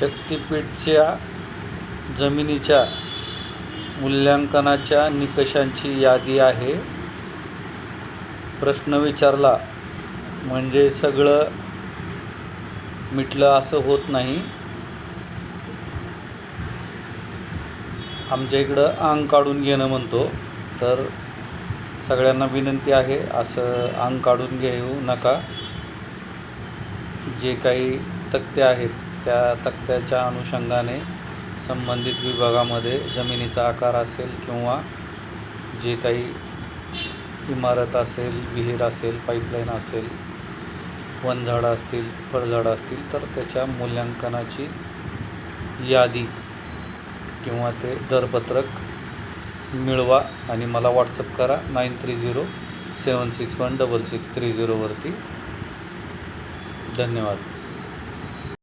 शक्तिपीठच्या जमिनीच्या मूल्यांकनाच्या निकषांची यादी आहे. प्रश्न विचारला म्हणजे सगळं मिटलं असं होत नाही. आमच्या इकडं अंग काढून घेणं म्हणतो तर सगळ्यांना विनंती आहे असं अंग काढून घेऊ नका. जे काही तक्ते आहेत त्या तक्त्याच्या अनुषंगाने संबंधित विभागामध्ये जमिनीचा आकार असेल किंवा जे काही इमारत असेल विहीर असेल पाईपलाईन असेल वनझाडं असतील फळझाडं असतील तर त्याच्या मूल्यांकनाची यादी किंवा ते दरपत्रक मिळवा आणि मला व्हॉट्सअप करा. Nine three zero seven six one double six three झिरोवरती धन्यवाद.